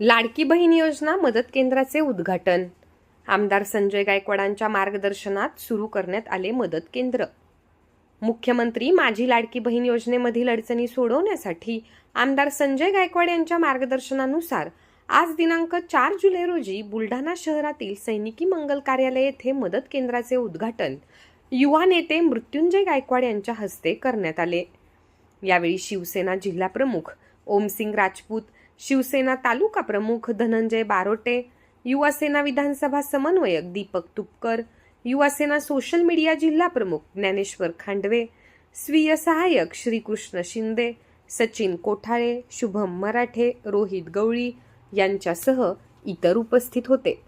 लाडकी बहीण योजना मदत केंद्राचे उद्घाटन. आमदार संजय गायकवाडांच्या मार्गदर्शनात सुरू करण्यात आले मदत केंद्र. मुख्यमंत्री माझी लाडकी बहीण योजनेमधील अडचणी सोडवण्यासाठी आमदार संजय गायकवाड यांच्या मार्गदर्शनानुसार आज दिनांक चार जुलै रोजी बुलढाणा शहरातील सैनिकी मंगल कार्यालय येथे मदत केंद्राचे उद्घाटन युवा नेते मृत्युंजय गायकवाड यांच्या हस्ते करण्यात आले. यावेळी शिवसेना जिल्हा प्रमुख ओमसिंग राजपूत शिवसेना तालुका प्रमुख धनंजय बारोटे युवासेना विधानसभा समन्वयक दीपक तुपकर युवासेना सोशल मीडिया जिल्हा प्रमुख ज्ञानेश्वर खांडवे स्वीय सहाय्यक श्रीकृष्ण शिंदे सचिन कोठाळे शुभम मराठे रोहित गवळी यांच्यासह इतर उपस्थित होते.